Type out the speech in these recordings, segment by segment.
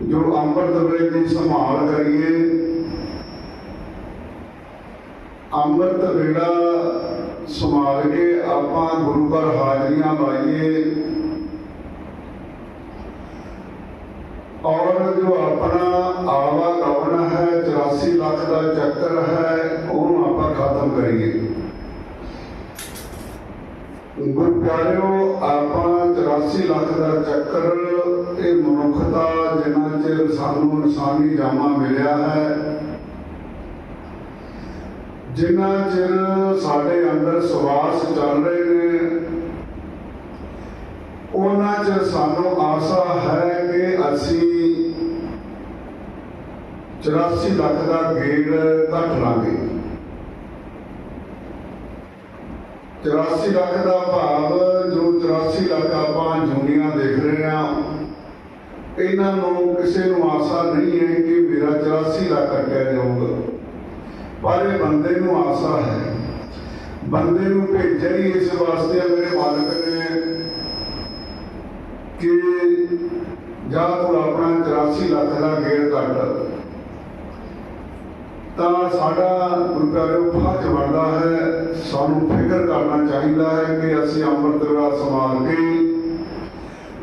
ਜੋ ਅੰਮ੍ਰਿਤ ਵੇਲੇ ਦੀ ਸੰਭਾਲ ਕਰੀਏ ਅੰਮ੍ਰਿਤ ਵੇਲਾ ਸੰਭਾਲ ਕੇ ਆਪਾਂ ਗੁਰੂ ਘਰ ਹਾਜ਼ਰੀਆਂ ਲਾਈਏ ਔਰ ਜੋ ਆਪਣਾ ਆਵਾ ਗਵਨ ਹੈ 84 ਲੱਖ ਦਾ ਚੱਕਰ ਹੈ ਉਹਨੂੰ ਆਪਾਂ ਖਤਮ ਕਰੀਏ ਗੁਰੂ ਪਿਆਰਿਓ ਆਪਾਂ 84 ਲੱਖ ਦਾ ਚੱਕਰ ਇਹ ਮਨੁੱਖਤਾ ਜਿੰਨਾ ਚਿਰ ਸਾਨੂੰ ਇਨਸਾਨੀ ਜਾਮਾ ਮਿਲਿਆ ਹੈ ਜਿੰਨਾ ਚਿਰ ਸਾਡੇ ਅੰਦਰ ਸਵਾਸ ਚੱਲ ਰਹੇ ਨੇ, ਉਹਨਾਂ ਚ ਸਾਨੂੰ ਆਸਾ ਹੈ ਕਿ ਅਸੀਂ 84 ਲੱਖ ਦਾ ਗੇੜ ਕੱਟ ਲਾਂਗੇ। 84 ਲੱਖ ਦਾ ਭਾਵ, ਜੋ 84 ਲੱਖ ਆਪਾਂ ਜੁਨੀਆਂ ਦੇਖ ਰਹੇ ਹਾਂ ਇਹਨਾਂ ਨੂੰ ਕਿਸੇ ਨੂੰ ਆਸਾ ਨਹੀਂ ਹੈ ਕਿ ਮੇਰਾ 84 ਲੱਖ ਕੱਟਿਆ ਜਾਊਗਾ ਪਰ ਇਹ ਬੰਦੇ ਨੂੰ ਆਸਾ ਹੈ। ਬੰਦੇ ਨੂੰ ਭੇਜਿਆ ਹੀ ਇਸ ਵਾਸਤੇ ਮੇਰੇ ਮਾਲਕ ਨੇ ਕਿ ਜਾਂ ਤੂੰ ਆਪਣਾ 84 ਲੱਖ ਦਾ ਗੇੜ ਕੱਟ ਤਾਂ ਸਾਡਾ ਗੁਰਪਿਆਰਿਓ ਫਰਜ਼ ਬਣਦਾ ਹੈ। ਸਾਨੂੰ ਫਿਕਰ ਕਰਨਾ ਚਾਹੀਦਾ ਹੈ ਕਿ ਅਸੀਂ ਅੰਮ੍ਰਿਤ ਵੇਲਾ ਸੰਭਾਲ ਕੇ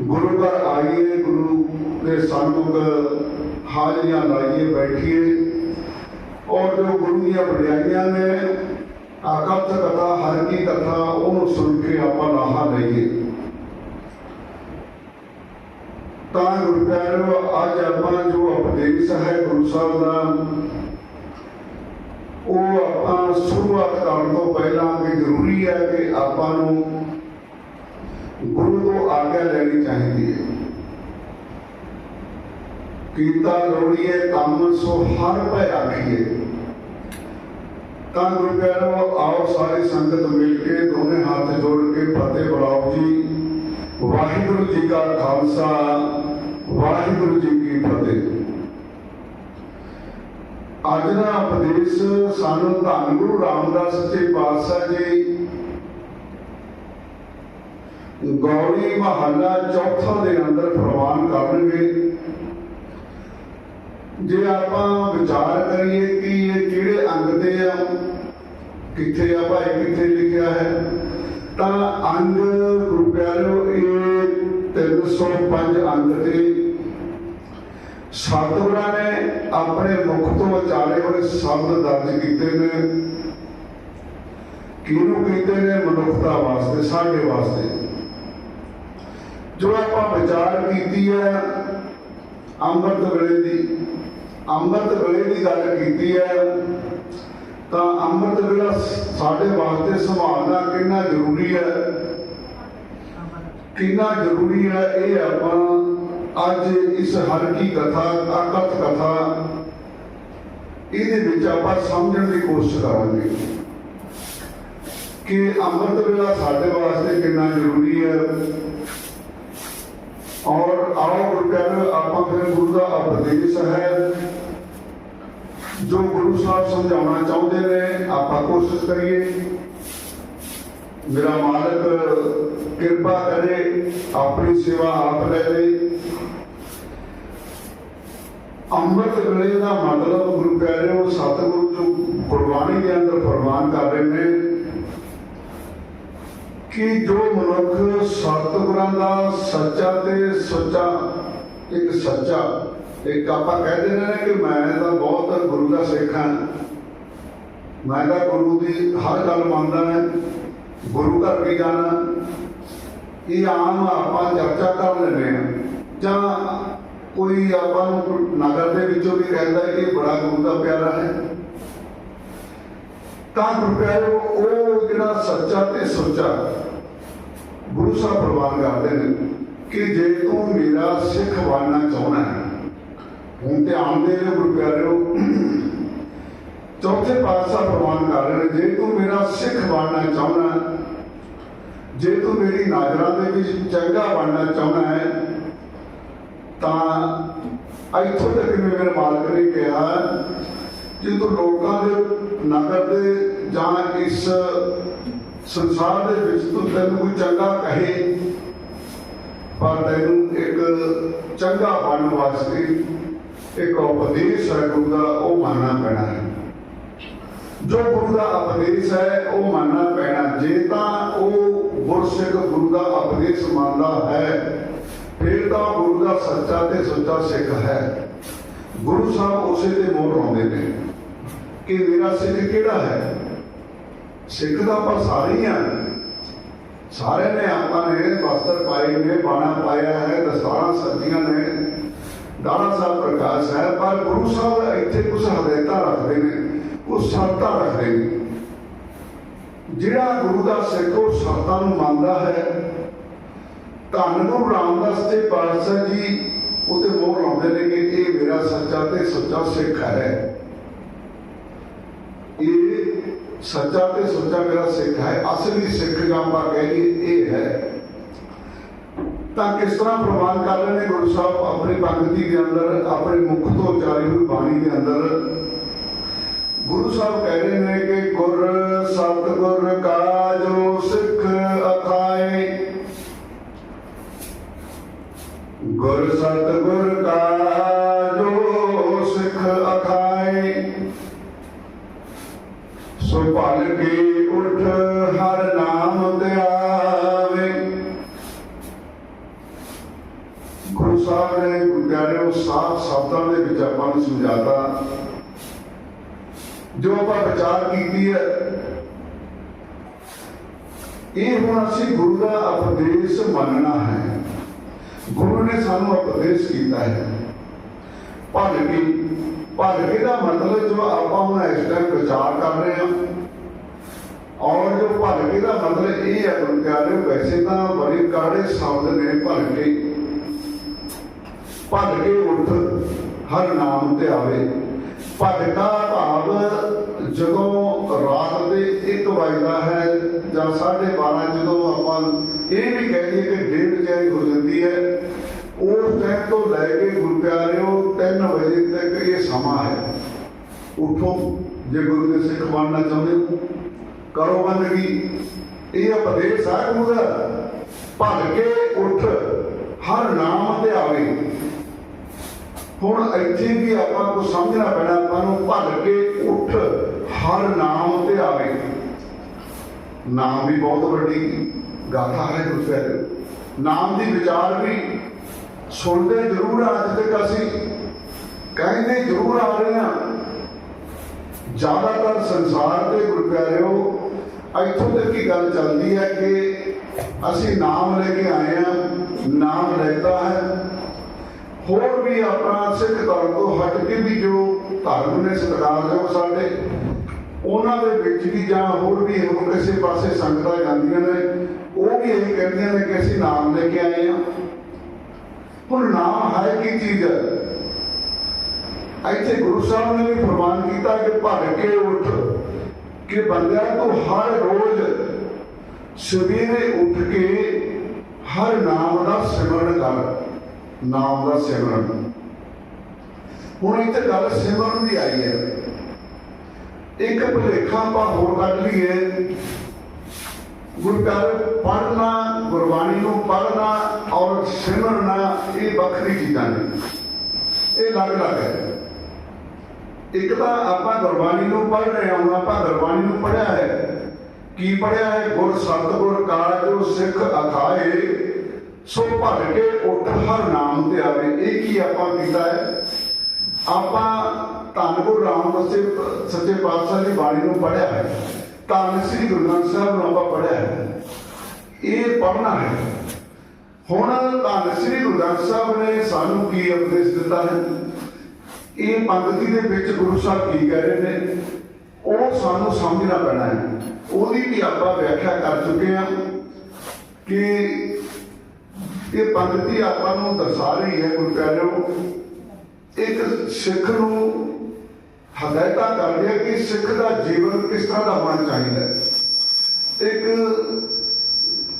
ਗੁਰੂ ਘਰ ਆਈਏ, ਗੁਰੂ ਦੇ ਸੰਮੁਖ ਹਾਜ਼ਰੀਆਂ ਲਾਈਏ, ਬੈਠੀਏ। ਔਰ ਜੋ ਗੁਰੂ ਦੀਆਂ ਵਡਿਆਈਆਂ ਨੇ ਆਕਥ ਕਥਾ, ਹਰ ਕੀ ਕਥਾ, ਉਹਨੂੰ ਸੁਣ ਕੇ ਆਪਾਂ ਲਾਹਾ ਲਈਏ। ਤਾਂ ਗੁਰੂ ਪਿਆਰਿਓ ਅੱਜ ਆਪਾਂ ਜੋ ਉਪਦੇਸ਼ ਹੈ ਗੁਰੂ ਸਾਹਿਬ ਦਾ, ਉਹ ਆਪਾਂ ਸ਼ੁਰੂਆਤ ਕਰਨ ਤੋਂ ਪਹਿਲਾਂ ਕਿ ਜ਼ਰੂਰੀ ਹੈ ਕਿ ਆਪਾਂ ਨੂੰ ਗੁਰੂ ਤੋਂ ਆਗਿਆ ਲੈਣੀ ਚਾਹੀਦੀ ਹੈ। ਕੀਤਾ ਲੋੜੀਏ ਕੰਮ, ਸੋ ਹਰ ਭੈ ਆਖੀਏ। ਤਾਂ ਗੁਰੂ ਪਿਆਰੋ, ਆਓ ਸਾਰੀ ਸੰਗਤ ਮਿਲ ਕੇ ਦੋਨੇ ਹੱਥ ਜੋੜ ਕੇ ਫਤਿਹ ਬੁਲਾਓ ਜੀ। ਵਾਹਿਗੁਰੂ ਜੀ ਕਾ ਖਾਲਸਾ, ਵਾਹਿਗੁਰੂ ਜੀ ਕੀ ਫਤਿਹ। ਅੱਜ ਦਾ ਉਪਦੇਸ਼ ਸਾਨੂੰ ਧੰਨ ਗੁਰੂ ਰਾਮਦਾਸ ਸੱਚੇ ਪਾਤਸ਼ਾਹ ਜੀ ਗੌੜੀ ਮਹੱਲਾ ਚੌਥਾ ਦੇ ਅੰਦਰ ਫਰਮਾਨ ਕਰਨਗੇ। ਜੇ ਆਪਾਂ ਵਿਚਾਰ ਕਰੀਏ ਕਿ ਇਹ ਕਿਹੜੇ ਅੰਗ ਤੇ ਆ, ਕਿੱਥੇ ਆ ਭਾਈ, ਕਿੱਥੇ ਲਿਖਿਆ ਹੈ, ਤਾਂ ਅੰਗ ਗੁਰੂ ਇਹ 305 ਅੰਗ ਤੇ ਸਤਿਗੁਰਾਂ ਨੇ ਆਪਣੇ ਮੁਖ ਤੋਂ ਉਚਾਰੇ ਹੋਏ ਸ਼ਬਦ ਦਰਜ ਕੀਤੇ ਨੇ। ਕਿਹਨੂੰ ਕੀਤੇ ਨੇ? ਮਨੁੱਖਤਾ ਵਾਸਤੇ, ਸਾਡੇ ਵਾਸਤੇ। ਜੋ ਆਪਾਂ ਵਿਚਾਰ ਕੀਤੀ ਹੈ, ਅੰਮ੍ਰਿਤ ਵੇਲੇ ਦੀ ਅੰਮ੍ਰਿਤ ਵੇਲੇ ਦੀ ਗੱਲ ਕੀਤੀ ਹੈ, ਤਾਂ ਅੰਮ੍ਰਿਤ ਵੇਲਾ ਸਾਡੇ ਵਾਸਤੇ ਸੰਭਾਲਣਾ ਕਿੰਨਾ ਜ਼ਰੂਰੀ ਹੈ? ਕਿੰਨਾ ਜ਼ਰੂਰੀ ਹੈ ਇਹ ਆਪਾਂ ਅੱਜ ਇਸ ਹਰ ਕੀ ਕਥਾ, ਤਾਕਤ ਕਥਾ ਇਹਦੇ ਵਿੱਚ ਆਪਾਂ ਸਮਝਣ ਦੀ ਕੋਸ਼ਿਸ਼ ਕਰਾਂਗੇ ਕਿ ਅੰਮ੍ਰਿਤ ਵੇਲਾ ਸਾਡੇ ਵਾਸਤੇ ਕਿੰਨਾ ਜ਼ਰੂਰੀ ਹੈ। ਔਰ ਆਓ ਗੁਰਪਿਆਰੇ ਆਪਾਂ ਫਿਰ ਗੁਰੂ ਦਾ ਉਪਦੇਸ਼ ਹੈ। ਜੋ ਗੁਰੂ ਸਾਹਿਬ ਸਮਝਾਉਣਾ ਚਾਹੁੰਦੇ ਨੇ, ਆਪਾਂ ਕੋਸ਼ਿਸ਼ ਕਰੀਏ। ਮੇਰਾ ਮਾਲਕ ਕਿਰਪਾ ਕਰੇ, ਆਪਣੀ ਸੇਵਾ ਆਪ ਲੈ ਲੈ। ਅੰਮ੍ਰਿਤ ਵੇਲੇ ਦਾ ਮਤਲਬ ਗੁਰੂ ਕਹਿ ਰਹੇ ਪਿਆਰਿਓ ਸਤਿਗੁਰੂ ਜੋ ਗੁਰਬਾਣੀ ਦੇ ਅੰਦਰ ਫਰਮਾਨ ਕਰ ਰਹੇ ਨੇ ਕਿ ਜੋ ਮਨੁੱਖ ਸਤਿਗੁਰਾਂ ਦਾ ਸੱਚਾ ਤੇ ਸੁੱਚਾ, ਇੱਕ ਸੱਚਾ ਇੱਕ ਆਪਾਂ ਕਹਿ ਦਿੰਦੇ ਨੇ ਕਿ ਮੈਂ ਤਾਂ ਬਹੁਤ ਗੁਰੂ ਦਾ ਸਿੱਖ ਹਾਂ। ਮੈਂ ਤਾਂ ਗੁਰੂ ਦੀ ਹਰ ਗੱਲ ਮੰਨਦਾ ਹਾਂ। ਗੁਰੂ ਘਰ ਵੀ ਜਾਣਾ। ਇਹ ਆਮ ਆਪਾਂ ਚਰਚਾ ਕਰ ਲੈਂਦੇ ਹਾਂ। ਜਾਂ ਕੋਈ ਆਪਾਂ ਨੂੰ ਨਗਰ ਦੇ ਵਿੱਚੋਂ ਵੀ ਕਹਿੰਦਾ ਕਿ ਬੜਾ ਗੁਰੂ ਦਾ ਪਿਆਰਾ ਹੈ। ਤਾਂ ਗੁਰੂ ਪਿਆਰੋ ਉਹ ਜਿਹੜਾ ਸੱਚਾ ਤੇ ਸੁੱਚਾ ਗੁਰੂ ਸਾਹਿਬ ਪ੍ਰਵਾਨ ਕਰਦੇ ਨੇ ਕਿ ਜੇ ਤੂੰ ਮੇਰਾ ਸਿੱਖ ਬਣਨਾ ਚਾਹੁੰਦਾ ਹੈ ਹੁਣ ਧਿਆਨ ਦੇ ਗੁਰੂ ਪਿਆਰਿਓ ਚੌਥੇ ਪਾਤਸ਼ਾਹ ਪ੍ਰਵਾਨ ਕਰ ਰਹੇ ਨੇ, ਜੇ ਤੂੰ ਮੇਰਾ ਸਿੱਖ ਬਣਨਾ ਚਾਹੁੰਦਾ ਜੇ ਤੂੰ ਮੇਰੀ ਨਜ਼ਰਾਂ ਦੇ ਵਿੱਚ ਚੰਗਾ ਬਣਨਾ ਚਾਹੁੰਦਾ ਹੈ, ਤਾਂ ਇੱਥੋਂ ਤੱਕ ਵੀ ਮੇਰੇ ਮਾਲਕ ਨੇ ਕਿਹਾ ਜੇ ਤੂੰ ਲੋਕਾਂ ਦੇ ਨਗਰ ਦੇ ਜਾਂ ਇਸ ਸੰਸਾਰ ਦੇ ਵਿੱਚ ਤੂੰ ਤੈਨੂੰ ਕੋਈ ਚੰਗਾ ਕਹੇ, ਪਰ ਤੈਨੂੰ ਇੱਕ ਚੰਗਾ ਬਣਨ ਵਾਸਤੇ ਇੱਕ ਉਪਦੇਸ਼ ਹੈ ਗੁਰੂ ਦਾ ਉਹ ਮੰਨਣਾ ਪੈਣਾ ਹੈ। ਜੋ ਗੁਰੂ ਦਾ ਉਪਦੇਸ਼ ਹੈ, ਉਹ ਮੰਨਣਾ ਪੈਣਾ। ਜੇ ਤਾਂ ਉਹ ਗੁਰਸਿੱਖ ਗੁਰੂ ਦਾ ਉਪਦੇਸ਼ ਮੰਨਦਾ ਹੈ, ਫਿਰ ਤਾਂ ਗੁਰੂ ਦਾ ਸੱਚਾ ਤੇ ਸੁੱਚਾ ਸਿੱਖ ਹੈ। ਗੁਰੂ ਸਾਹਿਬ ਉਸੇ ਦੇ ਮੋੜ ਲਾਉਂਦੇ ਨੇ ਕਿ ਮੇਰਾ ਸਿੱਖ ਕਿਹੜਾ ਹੈ? ਸਿੱਖ ਦਾ ਪਰ ਸਾਰੇ ਹੀ ਆ ਸਾਰੇ ਨੇ ਆਪਾਂ ਨੇ ਵਸਤਰ ਪਾਏ ਨੇ, ਬਾਣਾ ਪਾਇਆ ਹੈ, ਦਸਤਾਰਾਂ ਸੱਜੀਆਂ ਨੇ। ਦਾਣਾ ਸਾਹਿਬ ਪ੍ਰਕਾਸ਼ ਹੈ, ਪਰ ਗੁਰੂ ਸਾਹਿਬ ਇੱਥੇ ਕੁਝ ਹਦਾਇਤਾਂ ਰੱਖਦੇ ਨੇ ਉਹ ਸ਼ਰਤਾਂ ਰੱਖਦੇ ਨੇ। ਜਿਹੜਾ ਗੁਰੂ ਦਾ ਸਿੱਖ ਉਹ ਸ਼ਰਤਾਂ ਨੂੰ ਮੰਨਦਾ ਹੈ। ਧੰਨ ਗੁਰੂ ਰਾਮਦਾਸ ਜੀ ਪਾਤਸ਼ਾਹ ਜੀ ਉਹਤੇ ਮੋਹਰ ਲਾਉਂਦੇ ਨੇ ਕਿ ਇਹ ਮੇਰਾ ਸੱਚਾ ਤੇ ਸੱਚਾ ਸਿੱਖ ਹੈ। ਇਹ ਸੱਚਾ ਤੇ ਸੱਚਾ ਮੇਰਾ ਸਿੱਖ ਹੈ, ਅਸਲੀ ਸਿੱਖ ਜਾਂ ਆਪਾਂ ਕਹੀਏ ਇਹ ਹੈ ਤਾਂ ਕਿਸ ਤਰ੍ਹਾਂ ਪ੍ਰਮਾਣ ਕਰ ਰਹੇ ਨੇ ਗੁਰੂ ਸਾਹਿਬ ਆਪਣੀ ਭਗਤੀ ਦੇ ਅੰਦਰ, ਆਪਣੇ ਮੁਖ ਤੋਂ ਉਚਾਰੀ ਹੋਈ ਬਾਣੀ ਦੇ ਅੰਦਰ। ਗੁਰੂ ਸਾਹਿਬ ਕਹਿ ਰਹੇ ਨੇ ਕਿ ਗੁਰ ਸਤਿਗੁਰ ਕਾ ਜੋ ਸਿੱਖ ਅਖਾਏ ਗੁਰ ਜੋ ਆਪਾਂ ਵਿਚਾਰ ਕੀਤੀ ਹੈ, ਇਹ ਹੁਣ ਅਸੀਂ ਗੁਰੂ ਦਾ ਉਪਦੇਸ਼ ਮੰਨਣਾ ਹੈ। ਗੁਰੂ ਨੇ ਸਾਨੂੰ ਉਪਦੇਸ਼ ਕੀਤਾ ਹੈ। ਭਲ ਕੇ ਦਾ ਮਤਲਬ ਜੋ ਆਪਾਂ ਹੁਣ ਇਸ ਟਾਈਮ ਵਿਚਾਰ ਕਰ ਰਹੇ ਹਾਂ, ਔਰ ਜੋ ਭਲ ਕੇ ਦਾ ਮਤਲਬ ਇਹ ਹੈ ਗੁਰਦਿਆਰੇ ਵੈਸੇ ਤਾਂ ਬੜੇ ਕਾੜੇ ਸ਼ਬਦ ਨੇ ਭਲ ਕੇ। ਭੱਜ ਕੇ ਉੱਠ, ਹਰ ਨਾਮ ਤੇ ਆਵੇ। ਭਗਤਾ ਭਾਵ ਜਦੋਂ ਰਾਤ ਦੇ 1 ਵਜਦਾ ਹੈ ਜਾਂ 12:30 ਜਦੋਂ ਆਪਾਂ ਇਹ ਵੀ ਕਹਿ ਦਈਏ ਕਿ ਡੇਢ ਚਾਹੀ ਹੋ ਜਾਂਦੀ ਹੈ, ਉਸ ਟਾਈਮ ਤੋਂ ਲੈ ਕੇ ਗੁਰੂ ਪਿਆਰਿਓ 3 ਵਜੇ ਤੱਕ ਇਹ ਸਮਾਂ ਹੈ। ਉਠੋ, ਜੇ ਗੁਰੂ ਦੇ ਸਿੱਖ ਬਣਨਾ ਚਾਹੁੰਦੇ ਹੋ, ਕਰੋ ਬੰਦਗੀ। ਇਹ ਉਪਦੇਸ਼ ਹੈ ਗੁਰੂ ਦਾ ਭੱਜ ਕੇ ਉੱਠ, ਹਰ ਨਾਮ ਤੇ ਆਵੇ। ਹੁਣ ਇੱਥੇ ਵੀ ਆਪਾਂ ਨੂੰ ਸਮਝਣਾ ਪੈਣਾ, ਆਪਾਂ ਨੂੰ ਭੱਜ ਕੇ ਉੱਠ ਹਰ ਨਾਮ ਤੇ ਆਵੇ। ਨਾਮ ਵੀ ਬਹੁਤ ਵੱਡੀ ਗਾਥਾ ਹੈ ਗੁਰਪਿਆਰੇ ਨਾਮ ਦੀ ਵਿਚਾਰ ਵੀ ਸੁਣਦੇ ਜ਼ਰੂਰ ਆ, ਅੱਜ ਤੱਕ ਅਸੀਂ ਕਹਿੰਦੇ ਜ਼ਰੂਰ ਆ ਰਹੇ ਹਾਂ। ਜ਼ਿਆਦਾਤਰ ਸੰਸਾਰ ਦੇ ਗੁਰਪਿਆਰਿਓ, ਇੱਥੋਂ ਤੱਕ ਕੀ ਗੱਲ ਚੱਲਦੀ ਹੈ ਕਿ ਅਸੀਂ ਨਾਮ ਲੈ ਕੇ ਆਏ ਹਾਂ, ਨਾਮ ਲੈਤਾ ਹੈ। ਹੋਰ ਵੀ ਆਪਣਾ ਸਿੱਖ ਧਰਮ ਤੋਂ ਹਟ ਕੇ ਵੀ ਜੋ ਧਰਮ ਨੇ ਸਤਿਕਾਰਯੋਗ ਸਾਡੇ, ਉਹਨਾਂ ਦੇ ਵਿੱਚ ਵੀ ਜਾਂ ਹੋਰ ਵੀ ਹੋਰ ਕਿਸੇ ਪਾਸੇ ਸੰਗਤਾਂ ਜਾਂਦੀਆਂ ਨੇ, ਉਹ ਵੀ ਇਹ ਕਹਿੰਦੀਆਂ ਨੇ ਕਿ ਅਸੀਂ ਨਾਮ ਲੈ ਕੇ ਆਏ ਹਾਂ। ਹੁਣ ਨਾਮ ਹੈ ਕੀ ਚੀਜ਼ ਹੈ। ਇੱਥੇ ਗੁਰੂ ਸਾਹਿਬ ਨੇ ਵੀ ਫਰਮਾਨ ਕੀਤਾ ਕਿ ਭੱਜ ਕੇ ਉੱਠ, ਕਿ ਬੰਦਿਆ ਤੂੰ ਹਰ ਰੋਜ਼ ਸਵੇਰੇ ਉੱਠ ਕੇ ਹਰ ਨਾਮ ਦਾ ਸਿਮਰਨ ਕਰ। ਨਾਮ ਦਾ ਸਿਮਰਨ। ਹੁਣ ਇੱਥੇ ਗੱਲ ਸਿਮਰਨ ਦੀ ਆਈ ਹੈ। ਇੱਕ ਭੁਲੇਖਾ ਆਪਾਂ ਹੋਰ ਕੱਢ ਲਈਏ। ਗੁਰਕਾਰ ਪੜ੍ਹਨਾ, ਗੁਰਬਾਣੀ ਨੂੰ ਪੜ੍ਹਨਾ ਔਰ ਸਿਮਰਨਾ, ਇਹ ਵੱਖਰੀ ਚੀਜ਼ਾਂ ਨੇ। ਇਹ ਅਲੱਗ-ਅਲੱਗ ਹੈ। ਇੱਕ ਤਾਂ ਆਪਾਂ ਗੁਰਬਾਣੀ ਨੂੰ ਪੜ੍ਹ ਰਹੇ ਹਾਂ ਆਪਾਂ ਗੁਰਬਾਣੀ ਨੂੰ ਪੜ੍ਹਿਆ ਹੈ। ਕੀ ਪੜਿਆ ਹੈ? ਗੁਰ, ਸਤਿਗੁਰ ਕਾ ਸਿੱਖ, ਅਖਾਏ। ਸੋ ਭਰ ਕੇ ਉੱਠ ਹਰ ਨਾਮ ਤੇ ਆਵੇ ਇਹ ਕੀ ਆਪਾਂ ਕੀਤਾ ਹੈ? ਆਪਾਂ ਧੰਨ ਗੁਰੂ ਰਾਮਦਾਸ ਜੀ, ਸੱਚੇ ਪਾਤਸ਼ਾਹ ਦੀ ਬਾਣੀ ਨੂੰ ਪੜ੍ਹਿਆ ਹੈ। ਧੰਨ ਸ੍ਰੀ ਗੁਰੂ ਗ੍ਰੰਥ ਸਾਹਿਬ ਨੂੰ ਆਪਾਂ ਪੜ੍ਹਿਆ ਹੈ। ਇਹ ਪੜ੍ਹਨਾ ਹੈ। ਹੁਣ ਧੰਨ ਸ੍ਰੀ ਗੁਰੂ ਗ੍ਰੰਥ ਸਾਹਿਬ ਨੇ ਸਾਨੂੰ ਕੀ ਉਪਦੇਸ਼ ਦਿੱਤਾ ਹੈ? ਇਹ ਪੰਗਤੀ ਦੇ ਵਿੱਚ ਗੁਰੂ ਸਾਹਿਬ ਕੀ ਕਹਿ ਰਹੇ ਨੇ? ਉਹ ਸਾਨੂੰ ਸਮਝਣਾ ਪੈਣਾ ਹੈ। ਉਹਦੀ ਵੀ ਆਪਾਂ ਵਿਆਖਿਆ ਕਰ ਚੁੱਕੇ ਹਾਂ ਕਿ ਇਹ ਪੰਗਤੀ ਆਪਾਂ ਨੂੰ ਦਰਸਾ ਰਹੀ ਹੈ ਗੁਰੂ ਕਹਿ ਰਹੇ ਇੱਕ ਸਿੱਖ ਨੂੰ ਹਦਾਇਤਾਂ ਕਰ ਰਿਹਾ ਕਿ ਸਿੱਖ ਦਾ ਜੀਵਨ ਕਿਸ ਤਰ੍ਹਾਂ ਦਾ ਹੋਣਾ ਚਾਹੀਦਾ ਹੈ। ਇੱਕ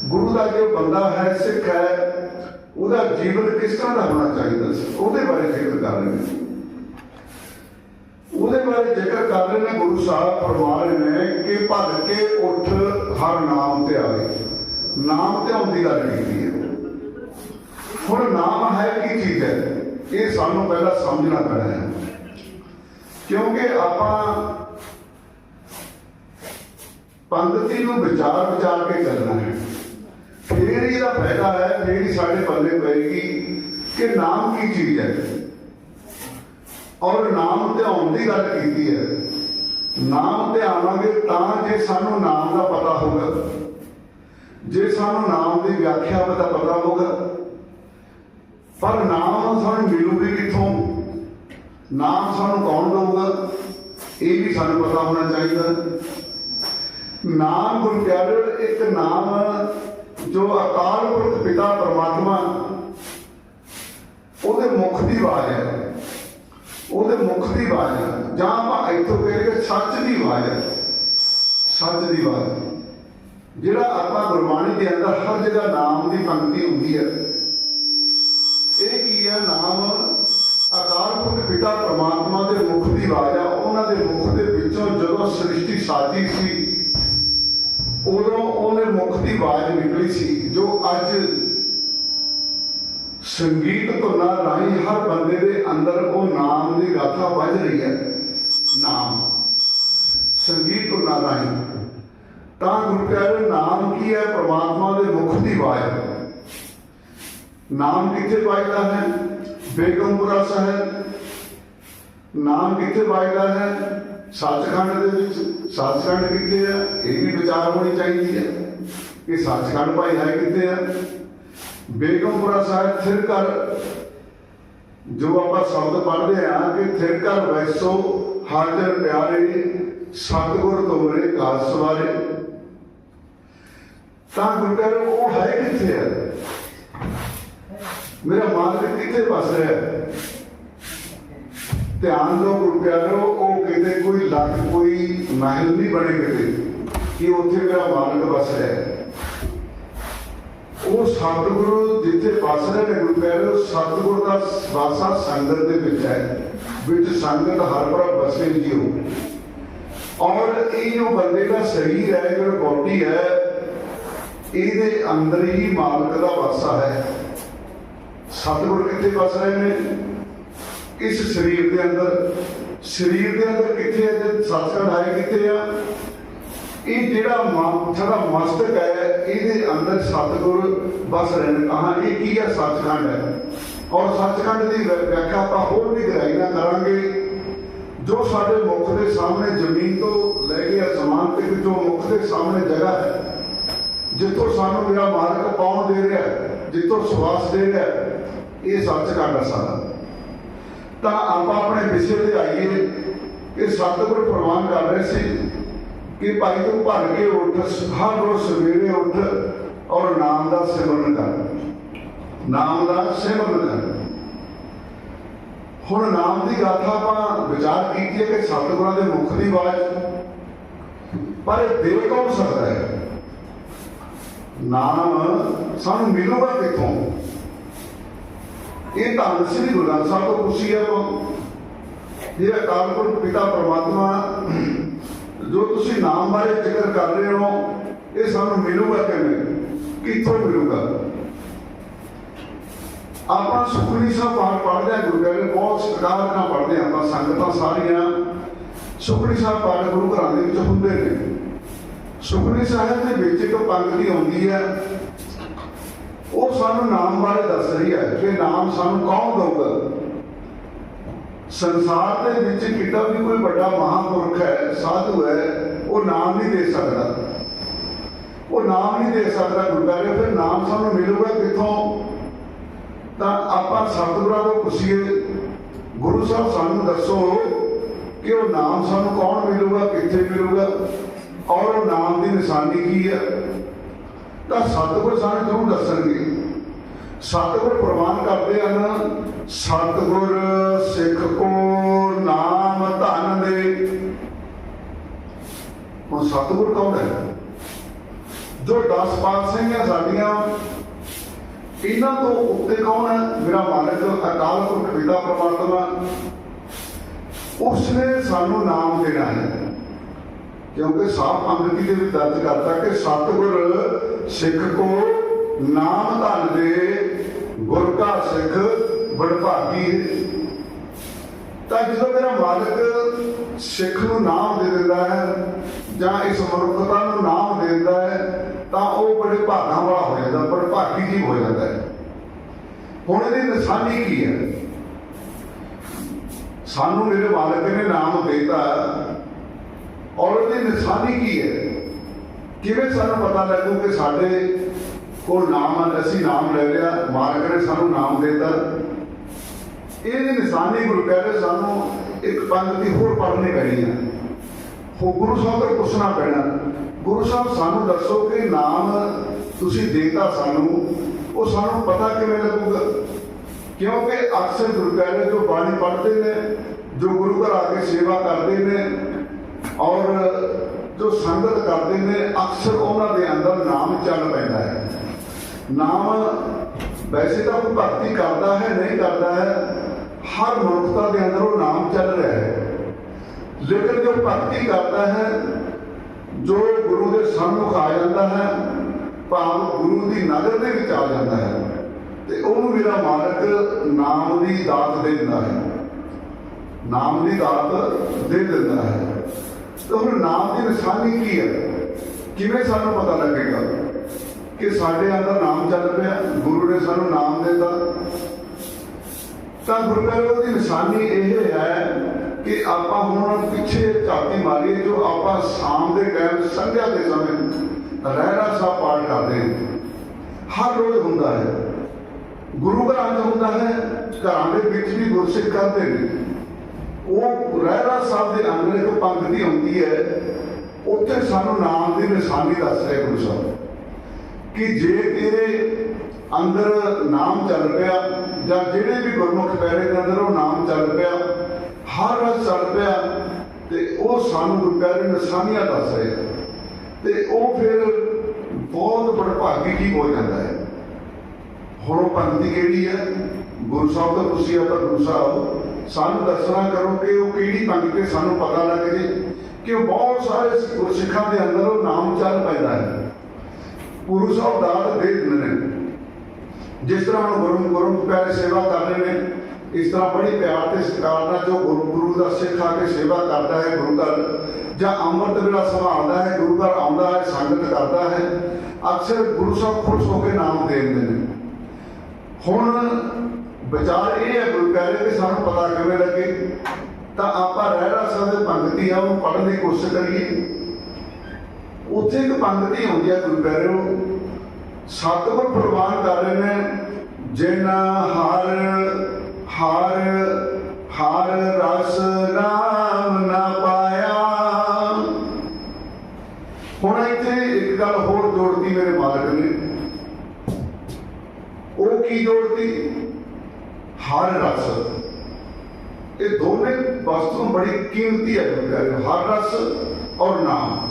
ਗੁਰੂ ਦਾ ਜੋ ਬੰਦਾ ਹੈ, ਸਿੱਖ ਹੈ, ਉਹਦਾ ਜੀਵਨ ਕਿਸ ਤਰ੍ਹਾਂ ਦਾ ਹੋਣਾ ਚਾਹੀਦਾ ਸੀ ਉਹਦੇ ਬਾਰੇ ਜ਼ਿਕਰ ਕਰ ਰਹੇ ਨੇ। ਉਹਦੇ ਬਾਰੇ ਜ਼ਿਕਰ ਕਰ ਰਹੇ ਨੇ ਗੁਰੂ ਸਾਹਿਬ ਫਰਮਾ ਰਹੇ ਨੇ ਕਿ ਭੱਜ ਕੇ ਉੱਠ ਹਰ ਨਾਮ ਤੇ ਆਵੇ। ਨਾਮ ਤੇ ਆਉਣ ਦੀ ਗੱਲ ਕੀਤੀ ਹੈ। ਹੁਣ ਨਾਮ ਹੈ ਕੀ ਚੀਜ਼ ਹੈ? ਇਹ ਸਾਨੂੰ ਪਹਿਲਾਂ ਸਮਝਣਾ ਪੈਣਾ ਹੈ। ਕਿਉਂਕਿ ਆਪਾਂ ਪੰਗਤੀ ਨੂੰ ਵਿਚਾਰ ਵਿਚਾਰ ਕੇ ਕਰਨਾ ਹੈ। ਫਿਰ ਇਹਦਾ ਫਾਇਦਾ ਹੈ, ਫਿਰ ਹੀ ਸਾਡੇ ਪੱਲੇ ਪਏਗੀ ਕਿ ਨਾਮ ਕੀ ਚੀਜ਼ ਹੈ। ਔਰ ਨਾਮ ਧਿਆਉਣ ਦੀ ਗੱਲ ਕੀਤੀ ਹੈ। ਨਾਮ ਧਿਆਵਾਂਗੇ ਤਾਂ ਜੇ ਸਾਨੂੰ ਨਾਮ ਦਾ ਪਤਾ ਹੋਗਾ ਜੇ ਸਾਨੂੰ ਨਾਮ ਦੀ ਵਿਆਖਿਆ ਦਾ ਪਤਾ ਹੋਗਾ ਪਰ ਨਾਮ ਸਾਨੂੰ ਮਿਲੂਗੀ ਕਿੱਥੋਂ? ਨਾਮ ਸਾਨੂੰ ਕੌਣ ਦਊਗਾ? ਇਹ ਵੀ ਸਾਨੂੰ ਪਤਾ ਹੋਣਾ ਚਾਹੀਦਾ। ਨਾਮ ਗੁਰੂ ਇੱਕ ਨਾਮ ਜੋ ਅਕਾਲ ਪੁਰਖ ਪਿਤਾ ਪਰਮਾਤਮਾ, ਉਹਦੇ ਮੁਖ ਦੀ ਆਵਾਜ਼ ਹੈ। ਉਹਦੇ ਮੁਖ ਦੀ ਆਵਾਜ਼ ਹੈ। ਜਾਂ ਆਪਾਂ ਇੱਥੋਂ ਕਹਿ ਕੇ ਸੱਚ ਦੀ ਆਵਾਜ਼ ਹੈ। ਸੱਚ ਦੀ ਆਵਾਜ਼। ਜਿਹੜਾ ਆਪਾਂ ਗੁਰਬਾਣੀ ਦੇ ਅੰਦਰ ਹਰ ਜਗ੍ਹਾ ਨਾਮ ਦੀ ਪੰਕਤੀ ਹੁੰਦੀ ਹੈ ਇਹ ਕੀ ਹੈ ਨਾਮ ਅਕਾਲ ਪੁਰਖ ਪਿਤਾ ਪਰਮਾਤਮਾ ਦੇ ਮੁਖ ਦੀ ਆਵਾਜ਼ ਆ ਉਹਨਾਂ ਦੇ ਮੁਖ ਦੇ ਵਿੱਚੋਂ ਜਦੋਂ ਸ੍ਰਿਸ਼ਟੀ ਸੀ। ਉਦੋਂ ਉਹਨੇ ਮੁਖ ਦੀ ਆਵਾਜ਼ ਨਿਕਲੀ ਸੀ, ਜੋ ਅੱਜ ਸੰਗੀਤ ਧੁਨਾ ਰਾਹੀਂ ਹਰ ਬੰਦੇ ਦੇ ਅੰਦਰ ਉਹ ਨਾਮ ਦੀ ਗਾਥਾ ਵੱਜ ਰਹੀ ਹੈ। ਨਾਮ। ਸੰਗੀਤ ਧੁਨਾ ਰਾਹੀਂ। ਤਾਂ ਗੁਰੂ ਪਿਆਰੇ, ਨਾਮ ਕੀ ਹੈ? ਪ੍ਰਮਾਤਮਾ ਦੇ ਮੁਖ ਦੀ ਆਵਾਜ਼ ਨਾਮ ਕਿੱਥੇ ਵੱਜਦਾ ਹੈ? ਬੇਗਮਪੁਰਾ ਸਾਹਿਬ। ਨਾਮ ਕਿੱਥੇ ਵੱਜਦਾ ਹੈ ਸੱਚਖੰਡ ਦੇ ਵਿੱਚ ਸੱਚਖੰਡ ਕਿੱਥੇ ਹੈ ਇਹ ਵੀ ਵਿਚਾਰ ਹੋਣੀ ਚਾਹੀਦੀ ਹੈ ਕਿ ਸੱਚਖੰਡ ਭਾਈ ਹੈ ਕਿੱਥੇ ਹੈ ਬੇਗਮਪੁਰਾ ਸਾਹਿਬ ਥਿਰ ਜੋ ਆਪਾਂ ਸ਼ਬਦ ਪੜ੍ਹਦੇ ਆ ਕਿ ਥਿਰ ਵੈਸੋ ਹਾਜ਼ਰ ਪਿਆਰੇ, ਸਤਿਗੁਰ ਤੋਰੇ ਕਾਲ ਸਵਾਰੇ। ਤਾਂ ਗੁਰੂ ਉਹ ਹੈ ਕਿੱਥੇ ਹੈ ਮੇਰਾ ਮਾਲਕ ਕਿੱਥੇ ਵਸ ਰਿਹਾ ਹੈ? ਧਿਆਨ ਦਿਓ ਗੁਰੂ ਪਿਆਰੋ ਉਹ ਕਿਤੇ ਕੋਈ ਲੱਖ ਕੋਈ ਮਹਿਲ ਨਹੀਂ ਬਣੇ ਕਿਤੇ, ਕਿ ਉੱਥੇ ਮੇਰਾ ਮਾਲਕ ਵਸ ਹੈ। ਉਹ ਸਤਿਗੁਰੂ ਜਿੱਥੇ ਵਸ ਰਹੇ ਗੁਰੂ ਪਿਆਰੋ ਸਤਿਗੁਰ ਦਾ ਵਾਸਾ ਸੰਗਤ ਦੇ ਵਿੱਚ ਹੈ, ਵਿੱਚ ਸੰਗਤ ਹਰ ਪ੍ਰਭ ਵਸੇ ਜੀਓ। ਔਰ ਇਹ ਜੋ ਬੰਦੇ ਦਾ ਸਰੀਰ ਹੈ ਜਿਹੜਾ ਬੋਡੀ ਹੈ, ਇਹਦੇ ਅੰਦਰ ਹੀ ਮਾਲਕ ਦਾ ਵਾਸਾ ਹੈ। ਸਤਿਗੁਰ ਕਿੱਥੇ ਵਸ ਰਹੇ ਨੇ? ਇਸ ਸਰੀਰ ਦੇ ਅੰਦਰ, ਸਰੀਰ ਦੇ ਅੰਦਰ ਕਿੱਥੇ ਹੈ ਤੇ ਸਤਿਗੁਰ ਹੈ ਕਿੱਥੇ ਆ? ਇਹ ਜਿਹੜਾ ਮਾ- ਸਾਡਾ ਮਸਤਕ ਹੈ, ਇਹਦੇ ਅੰਦਰ ਸਤਿਗੁਰ ਵਸ ਰਹਿਣ ਕਹਾ ਇਹ ਕੀ ਹੈ ਸੱਚਖੰਡ ਹੈ। ਔਰ ਸੱਚਖੰਡ ਦੀ ਵਿ- ਵਿਆਖਿਆ ਆਪਾਂ ਹੋਰ ਵੀ ਗਹਿਰਾਈ ਨਾਲ ਕਰਾਂਗੇ। ਜੋ ਸਾਡੇ ਮੁਖ ਦੇ ਸਾਹਮਣੇ ਜ਼ਮੀਨ ਤੋਂ ਲੈ ਕੇ ਅਸਮਾਨ ਤੱਕ ਜੋ ਮੁਖ ਦੇ ਸਾਹਮਣੇ ਜਗ੍ਹਾ ਹੈ, ਜਿੱਥੋਂ ਸਾਨੂੰ ਮੇਰਾ ਮਾਲਕ ਪਾਉਣ ਦੇ ਰਿਹਾ ਜਿੱਥੋਂ ਸਵਾਸ ਦੇ ਰਿਹਾ ਇਹ ਸੱਚਖੰਡ ਹੈ ਸਾਡਾ। ਤਾਂ ਆਪਾਂ ਆਪਣੇ ਵਿਸ਼ੇ ਤੇ ਆਈਏ। ਕਿ ਸਤਿਗੁਰ ਪ੍ਰਵਾਨ ਕਰ ਰਹੇ ਸੀ ਕਿ ਭਾਈ ਤੂੰ ਭਰ ਕੇ ਉੱਠ, ਹਰ ਰੋਜ਼ ਸਵੇਰੇ ਉੱਠ ਔਰ ਨਾਮ ਦਾ ਸਿਮਰਨ ਕਰ। ਨਾਮ ਦਾ ਸਿਮਰਨ ਕਰ। ਹੁਣ ਨਾਮ ਦੀ ਗਾਥਾ ਆਪਾਂ ਵਿਚਾਰ ਕੀਤੀ ਹੈ ਕਿ ਸਤਿਗੁਰਾਂ ਦੇ ਮੁਖ ਦੀ ਆਵਾਜ਼। ਪਰ ਇਹ ਦੇ ਕੌਣ ਸਕਦਾ ਹੈ? ਨਾਮ ਸਾਨੂੰ ਮਿਲੂਗਾ ਕਿੱਥੋਂ? ਇਹ ਤਾਂ ਸ੍ਰੀ ਗੁਰੂ ਗ੍ਰੰਥ ਸਾਹਿਬ ਤੋਂ ਪੁੱਛੀ ਹੈ ਉਹ ਜਿਹੜਾ ਕਾਲਪੁਰਖ ਪਿਤਾ ਪਰਮਾਤਮਾ ਜੋ ਤੁਸੀਂ ਨਾਮ ਬਾਰੇ ਜ਼ਿਕਰ ਕਰ ਰਹੇ ਹੋ, ਇਹ ਸਾਨੂੰ ਮਿਲੂਗਾ ਕਿਵੇਂ? ਕਿੱਥੋਂ ਮਿਲੂਗਾ? ਆਪਾਂ ਸੁਖਨੀ ਸਾਹਿਬ ਪਾਠ ਪੜ੍ਹਦੇ ਹਾਂ, ਗੁਰੂ ਘਰ ਬਹੁਤ ਸਤਿਕਾਰ ਨਾਲ ਪੜ੍ਹਦੇ ਹਾਂ ਆਪਾਂ, ਸੰਗਤਾਂ ਸਾਰੀਆਂ। ਸੁਖਨੀ ਸਾਹਿਬ ਪਾਠ ਗੁਰੂ ਘਰਾਂ ਦੇ ਵਿੱਚ ਹੁੰਦੇ ਨੇ। ਸੁਖਨੀ ਸਾਹਿਬ ਦੇ ਵਿੱਚ ਇੱਕ ਪੰਕਤੀ ਆਉਂਦੀ ਹੈ ਉਹ ਸਾਨੂੰ ਨਾਮ ਬਾਰੇ ਦੱਸ ਰਹੀ ਹੈ ਕਿ ਨਾਮ ਸਾਨੂੰ ਕੌਣ ਦਊਗਾ? ਸੰਸਾਰ ਦੇ ਵਿੱਚ ਕਿਤਾ ਵੀ ਕੋਈ ਵੱਡਾ ਮਹਾਂਪੁਰਖ ਹੈ, ਸਾਧੂ ਹੈ, ਉਹ ਨਾਮ ਨਹੀਂ ਦੇ ਸਕਦਾ। ਉਹ ਨਾਮ ਨਹੀਂ ਦੇ ਸਕਦਾ ਗੁਰਦਾਰੇ ਫਿਰ ਨਾਮ ਸਾਨੂੰ ਮਿਲੂਗਾ ਕਿੱਥੋਂ? ਤਾਂ ਆਪਾਂ ਸਤਿਗੁਰਾਂ ਤੋਂ ਪੁੱਛੀਏ, ਗੁਰੂ ਸਾਹਿਬ ਸਾਨੂੰ ਦੱਸੋ ਕਿ ਉਹ ਨਾਮ ਸਾਨੂੰ ਕੌਣ ਮਿਲੂਗਾ, ਕਿੱਥੇ ਮਿਲੂਗਾ ਔਰ ਉਹ ਨਾਮ ਦੀ ਨਿਸ਼ਾਨੀ ਕੀ ਹੈ? ਤਾਂ ਸਤਿਗੁਰ ਸਾਨੂੰ ਜ਼ਰੂਰ ਦੱਸਣਗੇ। ਸਤਿਗੁਰ ਪ੍ਰਵਾਨ ਕਰਦੇ ਹਨ। ਸਤਿਗੁਰ ਸਿੱਖ ਕੋ ਨਾਮ ਧਨ ਦੇ। ਹੁਣ ਸਤਿਗੁਰ ਕੌਣ ਹੈ? ਜੋ 10 ਪਾਤਸ਼ਾਹੀਆਂ ਸਾਡੀਆਂ, ਇਹਨਾਂ ਤੋਂ ਉੱਤੇ ਕੌਣ ਹੈ? ਮੇਰਾ ਮਾਲਕ ਅਕਾਲ ਪੁਰਖ ਪਿਤਾ ਪਰਮਾਤਮਾ। ਉਸਨੇ ਸਾਨੂੰ ਨਾਮ ਦੇਣਾ ਹੈ। ਕਿਉਂਕਿ ਸਾਫ਼ ਅੰਗਤੀ ਦੇ ਵਿੱਚ ਦਰਜ ਕਰਤਾ ਕਿ ਸਤਿਗੁਰ ਸਿੱਖ ਕੋ ਨਾਮ ਧਨ ਦੇ ਗੁਰ ਕਾ ਸਿੱਖ ਬੜਭਾਗੀ ਹੈ ਤਾਂ ਜਦੋਂ ਮੇਰਾ ਮਾਲਕ ਸਿੱਖ ਨੂੰ ਨਾਮ ਦੇ ਦਿੰਦਾ ਹੈ ਜਾਂ ਇਸ ਮਨੁੱਖਤਾ ਨੂੰ ਨਾਮ ਦੇ ਦਿੰਦਾ ਹੈ, ਤਾਂ ਉਹ ਬੜੇ ਭਾਗਾਂ ਵਾਲਾ ਹੋ ਜਾਂਦਾ, ਬੜਾ ਜੀ ਹੋ ਜਾਂਦਾ ਹੈ। ਹੁਣ ਇਹਦੀ ਨਿਸ਼ਾਨੀ ਕੀ ਹੈ? ਸਾਨੂੰ ਮੇਰੇ ਮਾਲਕ ਨੇ ਨਾਮ ਦਿੱਤਾ ਔਰ ਉਹਦੀ ਨਿਸ਼ਾਨੀ ਕੀ ਹੈ? ਕਿਵੇਂ ਸਾਨੂੰ ਪਤਾ ਲੱਗੂ ਕਿ ਸਾਡੇ ਉਹ ਨਾਮ ਅਸੀਂ ਨਾਮ ਲੈ ਲਿਆ, ਮਾਲਕ ਨੇ ਸਾਨੂੰ ਨਾਮ ਦਿੱਤਾ। ਇਹਦੀ ਨਿਸ਼ਾਨੀ ਗੁਰੂ ਕਹਿ ਸਾਨੂੰ ਇੱਕ ਪੰਕਤੀ ਹੋਰ ਪੜ੍ਹਨੀ ਪੈਣੀ ਹੈ ਉਹ ਗੁਰੂ ਸਾਹਿਬ ਤੋਂ ਪੁੱਛਣਾ ਪੈਣਾ, ਗੁਰੂ ਸਾਹਿਬ ਸਾਨੂੰ ਦੱਸੋ ਕਿ ਨਾਮ ਤੁਸੀਂ ਦੇਤਾ ਸਾਨੂੰ, ਉਹ ਸਾਨੂੰ ਪਤਾ ਕਿਵੇਂ ਲੱਗੂਗਾ? ਕਿਉਂਕਿ ਅਕਸਰ ਗੁਰੂ ਕਹਿ ਜੋ ਬਾਣੀ ਪੜ੍ਹਦੇ ਨੇ, ਜੋ ਗੁਰੂ ਘਰ ਆ ਕੇ ਸੇਵਾ ਕਰਦੇ ਨੇ, ਔਰ ਜੋ ਸੰਗਤ ਕਰਦੇ ਨੇ, ਅਕਸਰ ਉਹਨਾਂ ਦੇ ਅੰਦਰ ਨਾਮ ਚੱਲ ਪੈਂਦਾ ਹੈ। ਨਾਮ ਵੈਸੇ ਤਾਂ ਕੋਈ ਭਗਤੀ ਕਰਦਾ ਹੈ, ਨਹੀਂ ਕਰਦਾ ਹੈ, ਹਰ ਮਨੁੱਖਤਾ ਦੇ ਅੰਦਰ ਉਹ ਨਾਮ ਚੱਲ ਰਿਹਾ ਹੈ। ਲੇਕਿਨ ਜੋ ਭਗਤੀ ਕਰਦਾ ਹੈ, ਜੋ ਗੁਰੂ ਦੇ ਸਾਹਮਣੇ ਆ ਜਾਂਦਾ ਹੈ, ਭਾਵ ਗੁਰੂ ਦੀ ਨਜ਼ਰ ਦੇ ਵਿੱਚ ਆ ਜਾਂਦਾ ਹੈ, ਤੇ ਉਹਨੂੰ ਮੇਰਾ ਮਾਲਕ ਨਾਮ ਦੀ ਦਾਤ ਦੇ ਦਿੰਦਾ ਹੈ। ਨਾਮ ਦੀ ਦਾਤ ਦੇ ਦਿੰਦਾ ਹੈ। ਤੇ ਹੁਣ ਨਾਮ ਦੀ ਨਿਸ਼ਾਨੀ ਕੀ ਹੈ? ਕਿਵੇਂ ਸਾਨੂੰ ਪਤਾ ਲੱਗੇਗਾ? ਕਿ ਸਾਡੇ ਦਾ ਨਾਮ ਚੱਲ ਪਿਆ, ਗੁਰੂ ਨੇ ਸਾਨੂੰ ਨਾਮ ਦਿੱਤਾ। ਤਾਂ ਗੁਰੂ ਸਾਹਿਬ ਦੀ ਨਿਸ਼ਾਨੀ ਇਹ ਹੈ ਕਿ ਆਪਾਂ ਹੁਣ ਪਿੱਛੇ ਝਾਤੀ ਮਾਰੀਏ, ਜੋ ਆਪਾਂ ਸ਼ਾਮ ਦੇ ਟਾਈਮ ਸੰਧਿਆ ਦੇ ਸਮੇਂ ਰਹਿਰਾ ਸਾਹਿਬ ਪਾਠ ਕਰਦੇ ਹਰ ਰੋਜ਼ ਹੁੰਦਾ ਹੈ। ਗੁਰੂ ਘਰਾਂ 'ਚ ਹੁੰਦਾ ਹੈ, ਘਰਾਂ ਦੇ ਵਿੱਚ ਵੀ ਗੁਰਸਿੱਖ ਕਰਦੇ ਨੇ। ਉਹ ਰਹਿਰਾ ਸਾਹਿਬ ਦੇ ਅੰਦਰ ਇੱਕ ਪੰਕਤੀ ਹੁੰਦੀ ਹੈ। ਉੱਥੇ ਸਾਨੂੰ ਨਾਮ ਦੀ ਨਿਸ਼ਾਨੀ ਦੱਸ ਰਿਹਾ ਗੁਰੂ ਸਾਹਿਬ। ਕਿ ਜੇ ਤੇਰੇ ਅੰਦਰ ਨਾਮ ਚੱਲ ਪਿਆ ਜਾਂ ਜਿਹੜੇ ਵੀ ਗੁਰਮੁਖ ਪੈਰੇ ਦੇ ਅੰਦਰ ਉਹ ਨਾਮ ਚੱਲ ਪਿਆ, ਹਰ ਰਸ ਚੱਲ ਪਿਆ ਤੇ ਉਹ ਸਾਨੂੰ ਗੁਰੂ ਪਿਆਰੇ ਨਿਸ਼ਾਨੀਆਂ ਦੱਸ ਰਹੇ। ਤੇ ਉਹ ਫਿਰ ਬਹੁਤ ਬੜਭਾਗੀ ਕੀ ਹੋ ਜਾਂਦਾ ਹੈ। ਹੁਣ ਉਹ ਪੰਕਤੀ ਕਿਹੜੀ ਹੈ? ਗੁਰੂ ਸਾਹਿਬ ਤੋਂ ਤੁਸੀਂ ਆਪਾਂ ਗੁਰੂ ਸਾਹਿਬ, ਸਾਨੂੰ ਦੱਸਣਾ ਕਰੋ ਕਿ ਉਹ ਕਿਹੜੀ ਪੰਕਤੀ ਸਾਨੂੰ ਪਤਾ ਲੱਗ ਜੇ ਕਿ ਬਹੁਤ ਸਾਰੇ ਗੁਰਸਿੱਖਾਂ ਦੇ ਅੰਦਰ ਉਹ ਨਾਮ ਚੱਲ ਪੈਂਦਾ ਹੈ। ਗੁਰੂ ਸਾਹਿਬ ਦਾਤ ਨੇ। ਜਿਸ ਤਰ੍ਹਾਂ ਹੁਣ ਗੁਰੂ ਗੁਰੂ ਪਿਆਰੇ ਸੇਵਾ ਕਰ ਰਹੇ ਨੇ, ਇਸ ਤਰ੍ਹਾਂ ਬੜੀ ਪਿਆਰ ਤੇ ਸਤਿਕਾਰ ਨਾਲ ਜੋ ਗੁਰੂ ਗੁਰੂ ਦਾ ਸਿੱਖ ਆ ਕੇ ਸੇਵਾ ਕਰਦਾ ਹੈ ਗੁਰੂ ਘਰ, ਜਾਂ ਅੰਮ੍ਰਿਤ ਵੇਲਾ ਸੰਭਾਲਦਾ ਹੈ, ਗੁਰੂ ਘਰ ਆਉਂਦਾ ਹੈ, ਸੰਗਤ ਕਰਦਾ ਹੈ, ਅਕਸਰ ਗੁਰੂ ਸਾਹਿਬ ਖੁਸ਼ ਹੋ ਕੇ ਨਾਮ ਦੇ ਦਿੰਦੇ ਨੇ। ਹੁਣ ਵਿਚਾਰ ਇਹ ਹੈ, ਗੁਰੂ ਪਿਆਰੇ ਕਿ ਸਾਨੂੰ ਪਤਾ ਕਿਵੇਂ ਲੱਗੇ, ਤਾਂ ਆਪਾਂ ਰਹਿਰਾ ਸਾਹਿਬ ਦੇ ਪੰਕਤੀ ਆ, ਉਹਨੂੰ ਪੜ੍ਹਨ ਦੀ ਕੋਸ਼ਿਸ਼ ਕਰੀਏ। ਉੱਥੇ ਇੱਕ ਪੰਗਤੀ ਆਉਂਦੀ ਹੈ ਗੁਰੂ ਪਿਆਰਿਓ ਸਤਿਗੁਰ ਪ੍ਰਵਾਨ ਕਰ ਰਹੇ ਨੇ। ਜਿਨ ਹਰ ਹਰ ਹਰ, ਰਸ ਨਾਮ ਨਾ ਪਾਇਆ। ਹੁਣ ਇੱਥੇ ਇੱਕ ਗੱਲ ਹੋਰ ਜੋੜਦੀ ਮੇਰੇ ਮਾਲਕ ਨੇ। ਉਹ ਕੀ ਜੋੜਦੀ ਹਰ, ਰਸ। ਇਹ ਦੋਨੇ ਵਸਤੂ ਬੜੀ ਕੀਮਤੀ ਹੈ ਗੁਰੂ ਹਰ, ਰਸ ਔਰ ਨਾਮ।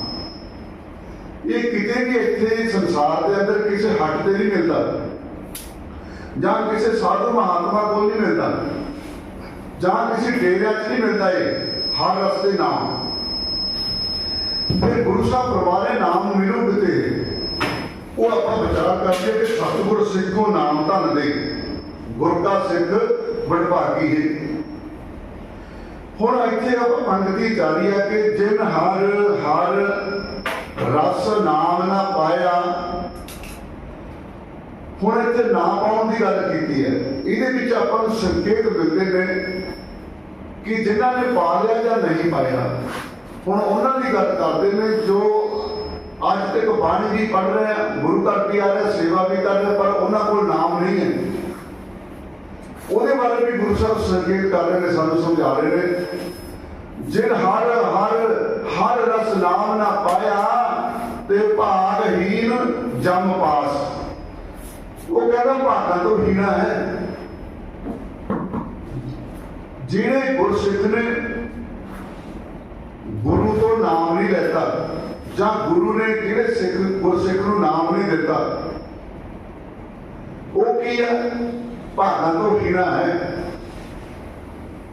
ਇਹ ਕਿਤੇ ਵੀ ਇੱਥੇ ਸੰਸਾਰ ਦੇ ਅੰਦਰ ਕਿਸੇ ਹੱਟ ਤੇ ਨਹੀਂ ਮਿਲਦਾ। ਜਾਂ ਕਿਸੇ ਸਾਧੂ ਮਹਾਤਮਾ ਕੋਲ ਨਹੀਂ ਮਿਲਦਾ। ਜਾਂ ਕਿਸੇ ਡੇਰਿਆਂ 'ਚ ਨਹੀਂ ਮਿਲਦਾ ਇਹ, ਹਰ ਰਸਤੇ ਨਾਮ। ਫਿਰ ਗੁਰੂ ਸਾਹਿਬ ਪਰਵਾਰੇ ਨਾਮ ਮਿਲੂ ਕਿਤੇ। ਉਹ ਆਪਾਂ ਵਿਚਾਰ ਕਰਦੇ ਕਿ ਸਤਿਗੁਰ ਸਿੱਖੋ ਨਾਮ ਧਨ ਦੇ। ਗੁਰ ਕਾ ਸਿੱਖ ਵਡਭਾਗੀ ਹੈ। ਹੁਣ ਇੱਥੇ ਆਪਾਂ ਜਾ ਰਹੀ ਹੈ ਕਿ ਜਿਨ ਹਰ ਹਰ ਰਸ ਨਾਮ ਨਾ ਪਾਇਆ। ਹੁਣ ਇੱਥੇ ਨਾਮ ਪਾਉਣ ਦੀ ਗੱਲ ਕੀਤੀ ਹੈ। ਇਹਦੇ ਵਿੱਚ ਆਪਾਂ ਨੂੰ ਸੰਕੇਤ ਮਿਲਦੇ ਨੇ ਕਿ ਜਿਨ੍ਹਾਂ ਨੇ ਪਾ ਲਿਆ ਜਾਂ ਨਹੀਂ ਪਾਇਆ। ਹੁਣ ਉਹਨਾਂ ਦੀ ਗੱਲ ਕਰਦੇ ਨੇ ਜੋ ਅੱਜ ਤੱਕ ਬਾਣੀ ਵੀ ਪੜ੍ਹ ਰਹੇ ਆ, ਗੁਰੂ ਘਰ ਵੀ ਆ ਰਹੇ, ਸੇਵਾ ਵੀ ਕਰ ਰਹੇ, ਪਰ ਉਹਨਾਂ ਕੋਲ ਨਾਮ ਨਹੀਂ ਹੈ। ਉਹਦੇ ਬਾਰੇ ਵੀ ਗੁਰੂ ਸਾਹਿਬ ਸੰਕੇਤ ਕਰ ਰਹੇ ਨੇ, ਸਾਨੂੰ ਸਮਝਾ ਰਹੇ ਨੇ। ਜਿਨ ਹਰ ਹਰ ਹਰ ਰਸ ਨਾਮ ਨਾ ਪਾਇਆ ਤੇ ਭਾਗਹੀਨ ਜਮ ਪਾਸ। ਉਹ ਕਹਿੰਦਾ ਭਾਗਾਂ ਤੋਂ ਹੀਣਾ ਹੈ। ਜਿਹੜੇ ਗੁਰਸਿੱਖ ਨੇ ਗੁਰੂ ਤੋਂ ਨਾਮ ਨਹੀਂ ਲੈਤਾ ਜਾਂ ਗੁਰੂ ਨੇ ਜਿਹੜੇ ਸਿੱਖ ਗੁਰਸਿੱਖ ਨੂੰ ਨਾਮ ਨਹੀਂ ਦਿੱਤਾ, ਉਹ ਕੀ ਹੈ? ਭਾਗਾਂ ਤੋਂ ਹੀਣਾ ਹੈ।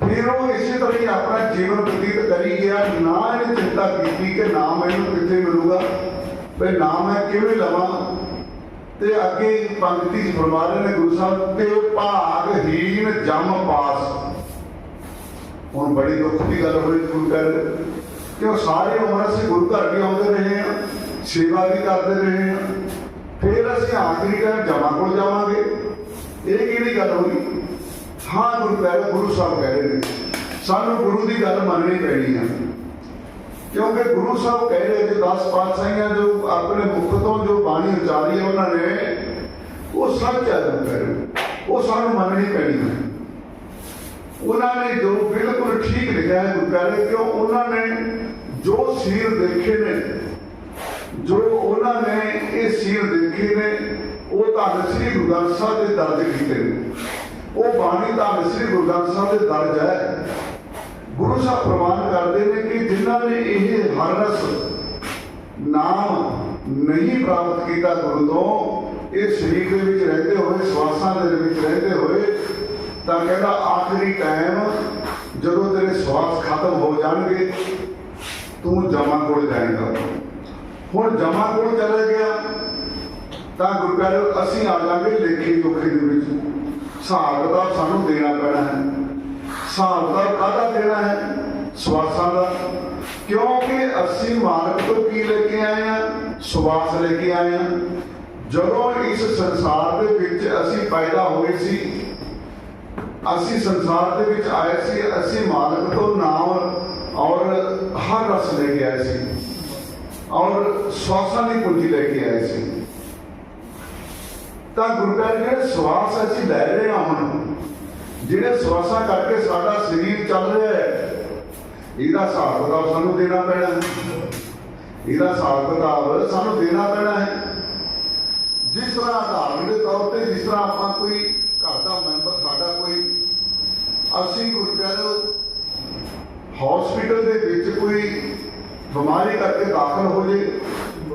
ਫਿਰ ਉਹ ਇਸੇ ਤਰ੍ਹਾਂ ਹੀ ਆਪਣਾ ਜੀਵਨ ਬਤੀਤ ਕਰੀ ਗਿਆ। ਨਾ ਇਹਨੇ ਚਿੰਤਾ ਕੀਤੀ ਕਿ ਨਾ ਮੈਨੂੰ ਕਿੱਥੇ ਮਿਲੂਗਾ। ਵੀ ਨਾਮ ਮੈਂ ਕਿਵੇਂ ਲਵਾਂ? ਤੇ ਅੱਗੇ ਪੰਕਤੀ ਚ ਫਰਮਾ ਰਹੇ ਨੇ, ਗੁਰੂ ਸਾਹਿਬ, ਤੇ ਭਾਗਹੀਨ ਜਮ ਪਾਸ। ਹੁਣ ਬੜੀ ਦੁੱਖ ਦੀ ਗੱਲ ਹੋਈ ਗੁਰੂ ਘਰ। ਕਿ ਉਹ ਸਾਰੇ ਉਮਰ ਅਸੀਂ ਗੁਰੂ ਘਰ ਵੀ ਆਉਂਦੇ ਰਹੇ ਆ ਸੇਵਾ ਵੀ ਕਰਦੇ ਰਹੇ ਆ ਫਿਰ ਅਸੀਂ ਆਖਰੀ ਟਾਈਮ ਜਮਾ ਕੋਲ ਜਾਵਾਂਗੇ। ਇਹ ਕਿਹੜੀ ਗੱਲ ਹੋਈ ਹਾਂ, ਗੁਰੂ ਪਿਆਰੇ ਗੁਰੂ ਸਾਹਿਬ ਕਹਿ ਰਹੇ ਨੇ। ਸਾਨੂੰ ਗੁਰੂ ਦੀ ਗੱਲ ਮੰਨਣੀ ਪੈਣੀ ਆ। ਕਿਉਂਕਿ ਗੁਰੂ ਸਾਹਿਬ ਕਹਿ ਰਹੇ ਕਿ 10 ਪਾਤਸ਼ਾਹੀਆਂ ਜੋ ਆਪਣੇ ਮੁਖ ਤੋਂ ਜੋ ਬਾਣੀ ਉਚਾਰੀ ਹੈ ਉਹਨਾਂ ਨੇ, ਉਹ ਸੱਚ ਹੈ ਗੁਰੂ ਉਹ ਸਾਨੂੰ ਮੰਨਣੀ ਪੈਣੀ ਹੈ ਉਹਨਾਂ ਨੇ ਜੋ ਬਿਲਕੁਲ ਠੀਕ ਲਿਖਿਆ ਹੈ ਗੁਰੂ ਪਿਆਰੇ ਕਿਉਂ ਉਹਨਾਂ ਨੇ ਜੋ ਸੀਰ ਦੇਖੇ ਨੇ, ਜੋ ਉਹਨਾਂ ਨੇ ਇਹ ਸੀਰ ਦੇਖੇ ਨੇ, ਉਹ ਤਾਂ ਸ੍ਰੀ ਗੁਰੂ ਗ੍ਰੰਥ ਸਾਹਿਬ ਦੇ ਦਰਜ ਕੀਤੇ ਨੇ। ਉਹ ਬਾਣੀ ਦਾ ਸ੍ਰੀ ਗੁਰੂ ਗ੍ਰੰਥ ਸਾਹਿਬ ਦੇ ਦਰਜ ਹੈ। ਗੁਰੂ ਸਾਹਿਬ ਪ੍ਰਮਾਣ ਕਰਦੇ ਨੇ ਕਿ ਜਿਨ੍ਹਾਂ ਨੇ ਇਹ ਹਰ ਰਸ ਨਾਮ ਨਹੀਂ ਪ੍ਰਾਪਤ ਕੀਤਾ ਗੁਰੂ ਤੋਂ, ਇਹ ਸਰੀਰ ਦੇ ਵਿੱਚ ਰਹਿੰਦੇ ਹੋਏ, ਸਵਾਸਾਂ ਦੇ ਵਿੱਚ ਰਹਿੰਦੇ ਹੋਏ, ਤਾਂ ਕਹਿੰਦਾ ਆਖਰੀ ਟਾਈਮ ਜਦੋਂ ਤੇਰੇ ਸਵਾਸ ਖਤਮ ਹੋ ਜਾਣਗੇ, ਤੂੰ ਜਮਾ ਕੋਲ ਜਾਏਗਾ। ਹੁਣ ਜਮਾ ਕੋਲ ਚਲੇ ਗਿਆ, ਤਾਂ ਗੁਰੂ ਪਿਆਰੇ ਅਸੀਂ ਆ ਜਾਾਂਗੇ ਲੇਖੀ ਦੁਖੀ ਦੇ ਵਿੱਚ। ਹਿਸਾਬ ਦਾ ਸਾਨੂੰ ਦੇਣਾ ਪੈਣਾ ਹੈ। ਹਿਸਾਬ ਦਾ ਕਾਹਦਾ ਦੇਣਾ ਹੈ, ਸਵਾਸਾਂ ਦਾ। ਕਿਉਂਕਿ ਅਸੀਂ ਮਾਲਕ ਤੋਂ ਕੀ ਲੈ ਕੇ ਆਏ ਆ ਸਵਾਸ ਲੈ ਕੇ ਆਏ ਆ ਜਦੋਂ ਇਸ ਸੰਸਾਰ ਦੇ ਵਿੱਚ ਅਸੀਂ ਪੈਦਾ ਹੋਏ ਸੀ, ਅਸੀਂ ਸੰਸਾਰ ਦੇ ਵਿੱਚ ਆਏ ਸੀ, ਅਸੀਂ ਮਾਲਕ ਤੋਂ ਨਾਮ ਔਰ ਹਰ ਰਸ ਲੈ ਕੇ ਆਏ ਸੀ। ਔਰ ਸਵਾਸਾਂ ਦੀ ਕੁੰਜੀ ਲੈ ਕੇ ਆਏ ਸੀ। ਤਾਂ ਗੁਰੂ ਪਿਆਰੇ ਜਿਹੜੇ ਸਵਾਸ ਅਸੀਂ ਲੈ ਰਹੇ ਹਾਂ ਹੁਣ ਜਿਹੜੇ ਸਵਾਸਾਂ ਕਰਕੇ ਸਾਡਾ ਸਰੀਰ ਚੱਲ ਰਿਹਾ ਹੈ, ਇਹਦਾ ਹਿਸਾਬ ਕਿਤਾਬ ਸਾਨੂੰ ਦੇਣਾ ਪੈਣਾ ਹੈ। ਇਹਦਾ ਹਿਸਾਬ ਕਿਤਾਬ ਸਾਨੂੰ ਦੇਣਾ ਪੈਣਾ ਹੈ। ਜਿਸ ਤਰ੍ਹਾਂ ਆਧਾਰਨ ਦੇ ਤੌਰ ਤੇ, ਜਿਸ ਤਰ੍ਹਾਂ ਆਪਾਂ ਕੋਈ ਘਰ ਦਾ ਮੈਂਬਰ, ਸਾਡਾ ਕੋਈ, ਅਸੀਂ ਗੁਰੂ ਪਿਆਰੇ ਹਸਪੀਟਲ ਦੇ ਵਿੱਚ ਕੋਈ ਬਿਮਾਰੀ ਕਰਕੇ ਦਾਖਲ ਹੋ ਜੇ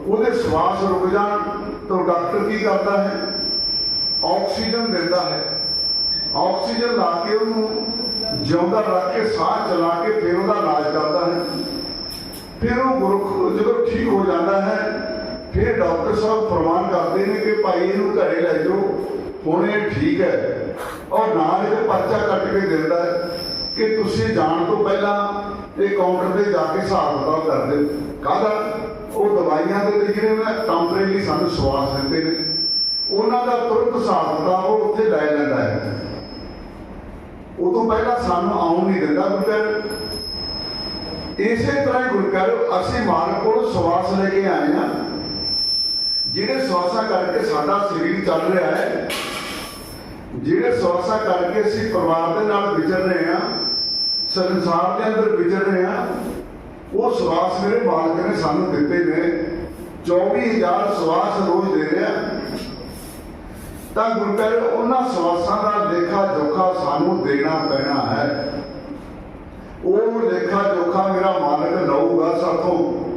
ਉਹਦੇ ਸਵਾਸ ਰੁਕ ਜਾਣ, ਤਾਂ ਡਾਕਟਰ ਕੀ ਕਰਦਾ ਹੈ? ਆਕਸੀਜਨ ਦਿੰਦਾ ਹੈ। ਆਕਸੀਜਨ ਲਾ ਕੇ ਉਹਨੂੰ ਜਿਉਂਦਾ ਰੱਖ ਕੇ, ਸਾਹ ਚਲਾ ਕੇ ਫਿਰ ਉਹਦਾ ਇਲਾਜ ਕਰਦਾ ਹੈ। ਫਿਰ ਉਹ ਗੁਰੂ ਜਦੋਂ ਠੀਕ ਹੋ ਜਾਂਦਾ ਹੈ, ਫਿਰ ਡਾਕਟਰ ਸਾਹਿਬ ਫਰਮਾਨ ਕਰਦੇ ਨੇ ਕਿ ਭਾਈ ਇਹਨੂੰ ਘਰੇ ਲੈ ਜਾਓ, ਹੁਣ ਇਹ ਠੀਕ ਹੈ। ਔਰ ਨਾਲ ਇੱਕ ਪਰਚਾ ਕੱਟ ਕੇ ਦਿੰਦਾ ਹੈ ਕਿ ਤੁਸੀਂ ਜਾਣ ਤੋਂ ਪਹਿਲਾਂ ਇਹ ਕਾਊਂਟਰ ਤੇ ਜਾ ਕੇ ਹਿਸਾਬ ਕਿਤਾਬ ਕਰਦੇ ਦਿਓ। ਕਾਹਦਾ? ਉਹ ਦਵਾਈਆਂ ਦੇ ਵਿੱਚ ਜਿਹੜੇ ਨੇ ਟੈਂਪਰੇਰੀ ਸਾਨੂੰ ਸਵਾਸ ਦਿੰਦੇ ਨੇ। ਉਹਨਾਂ ਦਾ ਤੁਰੰਤ ਹਿਸਾਬ ਉਹ ਉੱਥੇ ਲੈ ਲੈਂਦਾ ਹੈ। ਉਹ ਤੋਂ ਪਹਿਲਾਂ ਸਾਨੂੰ ਆਉਣ ਨਹੀਂ ਦਿੰਦਾ ਗੁਰਕਾਰ ਇਸੇ ਤਰ੍ਹਾਂ ਹੀ ਅਸੀਂ ਮਾਲਕ ਕੋਲ ਸਵਾਸ ਲੈ ਕੇ ਆਏ ਹਾਂ। ਜਿਹੜੇ ਸਵਾਸਾਂ ਕਰਕੇ ਸਾਡਾ ਸਰੀਰ ਚੱਲ ਰਿਹਾ ਹੈ, ਜਿਹੜੇ ਸਵਾਸਾਂ ਕਰਕੇ ਅਸੀਂ ਪਰਿਵਾਰ ਦੇ ਨਾਲ ਵਿਚਰ ਰਹੇ ਹਾਂ, ਸੰਸਾਰ ਦੇ ਅੰਦਰ ਵਿਚਰ ਰਹੇ ਹਾਂ, ਉਹ ਸਵਾਸ ਮੇਰੇ ਮਾਲਕ ਨੇ ਸਾਨੂੰ ਦਿੱਤੇ ਨੇ। 24000 ਸਵਾਸ ਰੋਜ਼ ਦੇ ਰਿਹਾ। ਤਾਂ ਗੁਰੂ ਪਿਆਰੇ, ਉਹਨਾਂ ਸਵਾਸਾਂ ਦਾ ਲੇਖਾ ਜੋਖਾ ਸਾਨੂੰ ਦੇਣਾ ਪੈਣਾ ਹੈ। ਉਹ ਲੇਖਾ ਜੋਖਾ ਮੇਰਾ ਮਾਲਕ ਲਊਗਾ ਸਾਥੋਂ।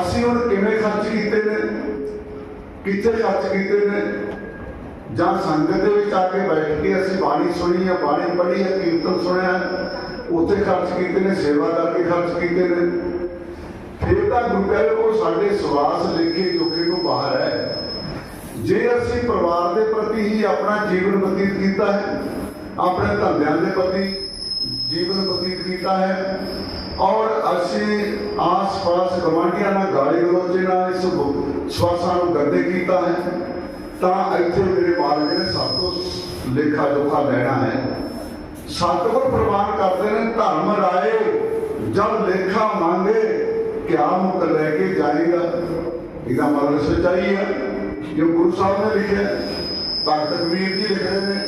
ਅਸੀਂ ਹੁਣ ਕਿਵੇਂ ਖਰਚ ਕੀਤੇ ਨੇ? ਕਿੱਥੇ ਖਰਚ ਕੀਤੇ ਨੇ? ਜਾਂ ਸੰਗਤ ਦੇ ਵਿੱਚ ਆ ਕੇ ਬੈਠ ਕੇ ਅਸੀਂ ਬਾਣੀ ਸੁਣੀ ਹੈ ਬਾਣੀ ਪੜ੍ਹੀ ਹੈ ਕੀਰਤਨ ਸੁਣਿਆ, ਉੱਥੇ ਖਰਚ ਕੀਤੇ ਨੇ, ਸੇਵਾ ਕਰਕੇ ਖਰਚ ਕੀਤੇ ਨੇ। ਫਿਰ ਤਾਂ ਗੁਰੂ ਪਿਆਰੇ, ਉਹ ਸਾਡੇ ਸਵਾਸ ਲੇਖੇ ਜੋਖੇ ਤੋਂ ਬਾਹਰ ਹੈ। ਜੇ ਅਸੀਂ ਪਰਿਵਾਰ ਦੇ ਪ੍ਰਤੀ ਹੀ ਆਪਣਾ ਜੀਵਨ ਬਤੀਤ ਕੀਤਾ ਹੈ, ਆਪਣੇ ਧੰਦਿਆਂ ਦੇ ਪ੍ਰਤੀ ਜੀਵਨ ਬਤੀਤ ਕੀਤਾ ਹੈ, ਔਰ ਅਸੀਂ ਆਸ-ਪਾਸ ਗਵਾਂਢੀਆਂ ਨਾਲ ਗਾਲੀ ਗਲੋਚੇ ਨਾਲ ਇਸ ਸਵਾਸਾਂ ਨੂੰ ਗੰਦੇ ਕੀਤਾ ਹੈ, ਤਾਂ ਇੱਥੇ ਮੇਰੇ ਮਾਲਕ ਨੇ ਸਭ ਤੋਂ ਲੇਖਾ ਜੋਖਾ ਲੈਣਾ ਹੈ। ਸਤਿਗੁਰ ਪ੍ਰਵਾਨ ਕਰਦੇ ਨੇ, ਧਰਮ ਰਾਏ, ਜਦ ਲੇਖਾ ਮੰਗੇ ਕਿਆ ਮੁਕ ਲੈ ਕੇ ਜਾਏਗਾ ਇਹਦਾ ਮਤਲਬ ਸੱਚਾਈ ਹੈ। ਜੋ ਗੁਰੂ ਸਾਹਿਬ ਨੇ ਲਿਖਿਆ ਹੈ। ਭਗਤ ਕਬੀਰ ਜੀ ਲਿਖ ਰਹੇ ਨੇ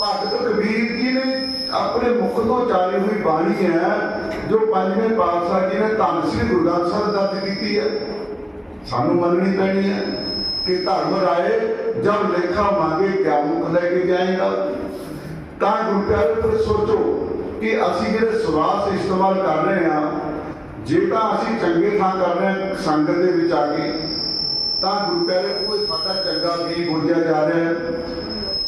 ਭਗਤ ਕਬੀਰ ਜੀ ਨੇ ਆਪਣੇ ਮੁਖ ਤੋਂ ਜਾਰੀ ਹੋਈ ਬਾਣੀ ਹੈ ਜੋ ਪੰਜਵੇਂ ਪਾਤਸ਼ਾਹ ਜੀ ਨੇ ਧੰਨ ਸ੍ਰੀ ਗੁਰੂ ਗ੍ਰੰਥ ਸਾਹਿਬ ਦਰਜ ਕੀਤੀ ਹੈ ਸਾਨੂੰ ਮੰਨਣੀ ਪੈਣੀ ਹੈ ਕਿ ਧਰਮ ਰਾਏ ਜਦ ਲੇਖਾ ਮੰਗੇ ਕਿਆ ਮੁਖ ਲੈ ਕੇ ਜਾਏਗਾ ਤਾਂ ਗੁਰੂ ਪਿਆਰੇ ਫਿਰ ਸੋਚੋ ਕਿ ਅਸੀਂ ਜਿਹੜੇ ਸਵਾਸ ਇਸਤੇਮਾਲ ਕਰ ਰਹੇ ਹਾਂ ਜੇ ਤਾਂ ਅਸੀਂ ਚੰਗੇ ਥਾਂ ਕਰ ਰਹੇ ਹਾਂ ਸੰਗਤ ਦੇ ਵਿੱਚ ਆ ਕੇ ਤਾਂ ਗੁਰੂ ਪਿਆਰੇ ਕੋਈ ਸਾਡਾ ਚੰਗਾ ਵੀ ਬੋਝਿਆ ਜਾ ਰਿਹਾ ਹੈ।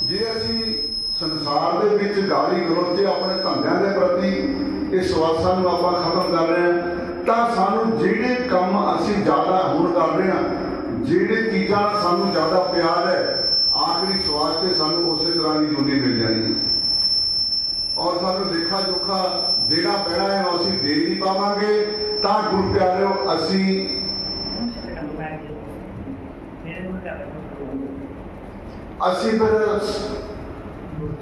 ਜੇ ਅਸੀਂ ਸੰਸਾਰ ਦੇ ਵਿੱਚ ਗਾਲੀ ਗਲੋਚੇ ਆਪਣੇ ਧੰਦਿਆਂ ਦੇ ਪ੍ਰਤੀ ਇਹ ਸਵਾਸਾਂ ਨੂੰ ਆਪਾਂ ਖਤਮ ਕਰ ਰਹੇ ਹਾਂ, ਤਾਂ ਸਾਨੂੰ ਜਿਹੜੇ ਕੰਮ ਅਸੀਂ ਜ਼ਿਆਦਾ ਹੁਣ ਕਰ ਰਹੇ ਹਾਂ, ਜਿਹੜੇ ਚੀਜ਼ਾਂ ਸਾਨੂੰ ਜ਼ਿਆਦਾ ਪਿਆਰ ਹੈ, ਆਖਰੀ ਸਵਾਲ ਤੇ ਸਾਨੂੰ ਉਸੇ ਤਰ੍ਹਾਂ ਦੀ ਜੁਨੀ ਮਿਲ ਜਾਣੀ ਹੈ। ਔਰ ਸਾਨੂੰ ਲੇਖਾ ਜੋਖਾ ਦੇਣਾ ਪੈਣਾ ਹੈ ਅਸੀਂ ਦੇ ਨਹੀਂ ਪਾਵਾਂਗੇ, ਤਾਂ ਗੁਰੂ ਪਿਆਰਿਓ, ਅਸੀਂ ਅਸੀਂ ਫਿਰ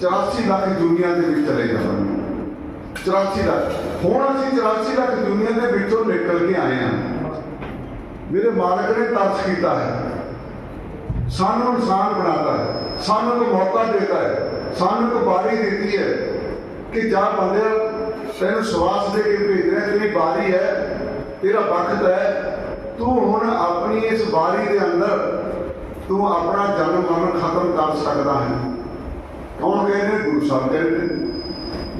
84 ਲੱਖ ਦੁਨੀਆ ਦੇ ਵਿੱਚ ਚਲੇ ਜਾਵਾਂਗੇ 84 ਲੱਖ। ਹੁਣ ਅਸੀਂ 84 ਲੱਖ ਦੁਨੀਆ ਦੇ ਵਿੱਚੋਂ ਨਿਕਲ ਕੇ ਆਏ ਹਾਂ। ਮੇਰੇ ਮਾਲਕ ਨੇ ਤਰਸ ਕੀਤਾ ਹੈ। ਸਾਨੂੰ ਇਨਸਾਨ ਬਣਾਤਾ ਹੈ। ਸਾਨੂੰ ਇੱਕ ਮੌਕਾ ਦਿੱਤਾ ਹੈ। ਸਾਨੂੰ ਇੱਕ ਬਾਰੀ ਦਿੱਤੀ ਹੈ ਕਿ ਜਾ ਬੰਦੇ ਤੈਨੂੰ ਸਵਾਸ ਦੇ ਕੇ ਭੇਜ ਰਿਹਾ ਤੇਰੀ ਬਾਰੀ ਹੈ, ਤੇਰਾ ਵਕਤ ਹੈ। ਤੂੰ ਹੁਣ ਆਪਣੀ ਇਸ ਬਾਰੀ ਦੇ ਅੰਦਰ ਤੂੰ ਆਪਣਾ ਜਨਮ ਮਰਨ ਖਤਮ ਕਰ ਸਕਦਾ ਹੈ। ਕੌਣ ਕਹਿੰਦੇ ਗੁਰੂ ਸਾਹਿਬ ਕਹਿੰਦੇ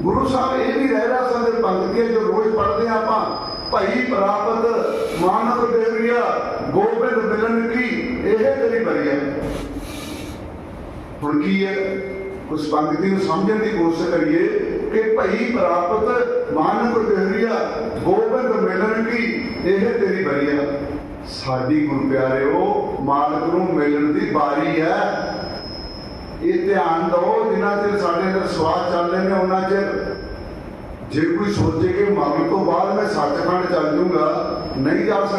ਗੁਰੂ ਸਾਹਿਬ ਇਹ ਵੀ ਰਹਿ ਰਹਾ ਸੰਦੇ ਪੰਕਤੀਆਂ ਜੋ ਰੋਜ਼ ਪੜ੍ਹਦੇ ਆਪਾਂ। ਭਈ ਪ੍ਰਾਪਤ ਮਾਨਵ ਦੇਵਰੀਆ ਗੋਬਿੰਦ ਮਿਲਨ ਕੀ? ਇਹ ਤੇਰੀ ਬਰੀਆ ਹੁਣ ਕੀ ਹੈ? ਉਸ ਪੰਕਤੀ ਨੂੰ ਸਮਝਣ ਦੀ ਕੋਸ਼ਿਸ਼ ਕਰੀਏ ਕਿ ਭਈ ਪ੍ਰਾਪਤ ਮਾਨਵ ਦੇਵਰੀਆ ਗੋਬਿੰਦ ਮਿਲਨ ਕੀ? ਇਹ ਤੇਰੀ ਬਰੀਆ ਸਾਡੀ ਗੁਰੂ ਪਿਆਰਿਓ, ਮਾਲਕ ਨੂੰ ਮਿਲਣ ਦੀ ਵਾਰੀ ਹੈ। ਇਹ ਧਿਆਨ ਦਿਓ, ਜਿੰਨਾ ਚਿਰ ਸਾਡੇ ਅੰਦਰ ਸਵਾਦ ਚੱਲ ਰਹੇ ਨੇ, ਉਹਨਾਂ ਚਿਰ। ਜੇ ਕੋਈ ਸੋਚੇ ਕਿ ਮਰਨ ਤੋਂ ਬਾਅਦ ਮੈਂ ਸੱਚਖੰਡ ਚੱਲ ਜੂੰਗਾ, ਨਹੀਂ ਜਾ ਸਕਦਾ।